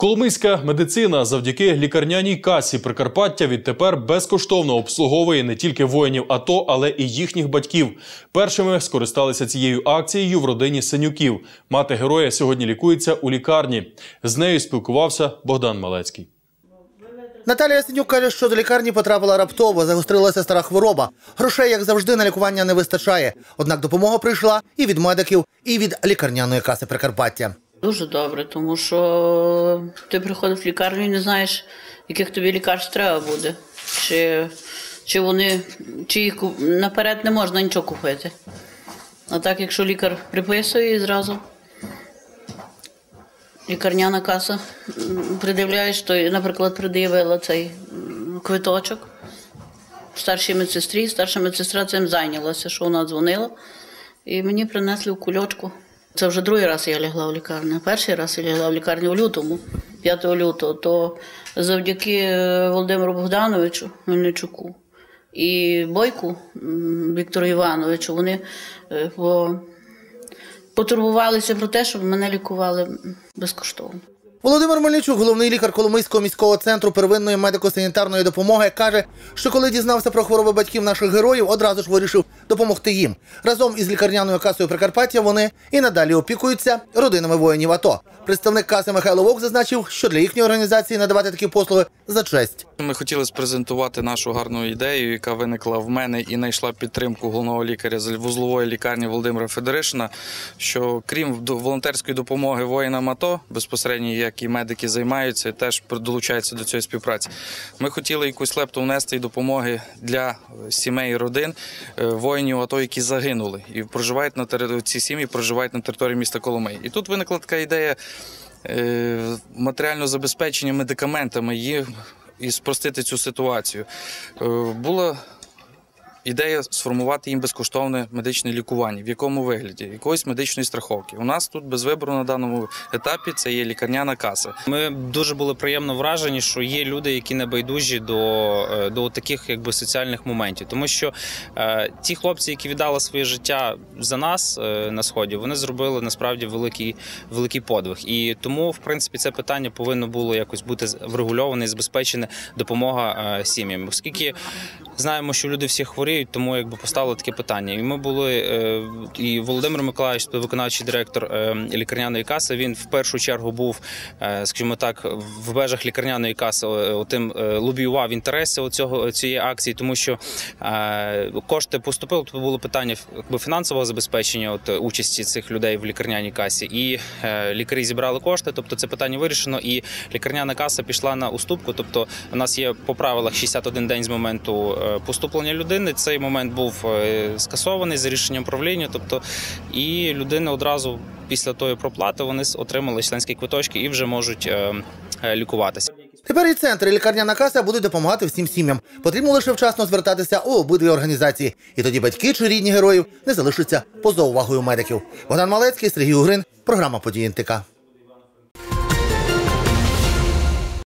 Коломийська медицина завдяки лікарняній касі Прикарпаття відтепер безкоштовно обслуговує не тільки воїнів АТО, але і їхніх батьків. Першими скористалися цією акцією в родині Синюків. Мати героя сьогодні лікується у лікарні. З нею спілкувався Богдан Малецький. Наталія Синюк каже, що до лікарні потрапила раптово, загострилася стара хвороба. Грошей, як завжди, на лікування не вистачає. Однак допомога прийшла і від медиків, і від лікарняної каси Прикарпаття. Дуже добре, тому що ти приходиш в лікарню і не знаєш, яких тобі лікарств треба буде. Чи, чи вони чи їх наперед не можна нічого купити. А так, якщо лікар приписує зразу лікарняна каса придивляєш, то, наприклад, пред'явила цей квиточок старшій медсестрі, старша медсестра цим зайнялася, що вона дзвонила, і мені принесли в кульочку. Це вже другий раз я лягла в лікарню. Перший раз я лягла в лікарню в лютому, 5 лютого, то завдяки е, Володимиру Богдановичу Мельничуку і Бойку Віктору Івановичу вони е, по- потурбувалися про те, щоб мене лікували безкоштовно. Володимир Мельничук, головний лікар Коломийського міського центру первинної медико-санітарної допомоги, каже, що коли дізнався про хвороби батьків наших героїв, одразу ж вирішив допомогти їм. Разом із лікарняною касою Прикарпаття вони і надалі опікуються родинами воїнів АТО. Представник каси Михайло Вовк зазначив, що для їхньої організації надавати такі послуги за честь. Ми хотіли спрезентувати нашу гарну ідею, яка виникла в мене і знайшла підтримку головного лікаря з вузлової лікарні Володимира Федоришина. Що крім волонтерської допомоги воїнам АТО, безпосередньо як і медики займаються, теж долучаються до цієї співпраці. Ми хотіли якусь лепту внести і допомоги для сімей і родин е, воїнів АТО, які загинули і проживають на території ці сім'ї проживають на території міста Коломий. І тут виникла така ідея е, матеріального забезпечення медикаментами їх і спростити цю ситуацію. Е, Була ідея сформувати їм безкоштовне медичне лікування. В якому вигляді? Якоїсь медичної страховки. У нас тут без вибору на даному етапі це є лікарняна каса. Ми дуже були приємно вражені, що є люди, які не байдужі до, е, до таких якби соціальних моментів. Тому що е, ті хлопці, які віддали своє життя за нас е, на сході, вони зробили насправді великий, великий подвиг. І тому, в принципі, це питання повинно було якось бути врегульоване і забезпечена допомога е, сім'ям. Оскільки знаємо, що люди всі хворіють, тому якби поставили таке питання. І ми були е, і Володимир Миколаївич, виконавчий директор е, лікарняної каси. Він в першу чергу був, е, скажімо так, в межах лікарняної каси тим е, лобіював інтереси оцього цієї акції, тому що кошти поступили. Тобто було питання якби фінансового забезпечення от участі цих людей в лікарняній касі, і лікарі зібрали кошти. Тобто це питання вирішено, і лікарняна каса пішла на уступку. Тобто, у нас є по правилах 61 день з моменту поступлення людини. Цей момент був е, скасований за рішенням правління. Тобто, і людина одразу після тої проплати вони отримали членські квиточки і вже можуть е, е, лікуватися. Тепер і центр, і лікарняна каса будуть допомагати всім сім'ям. Потрібно лише вчасно звертатися у обидві організації. І тоді батьки чи рідні героїв не залишаться поза увагою медиків. Богдан Малецький, Сергій Угрин, програма «Події НТК».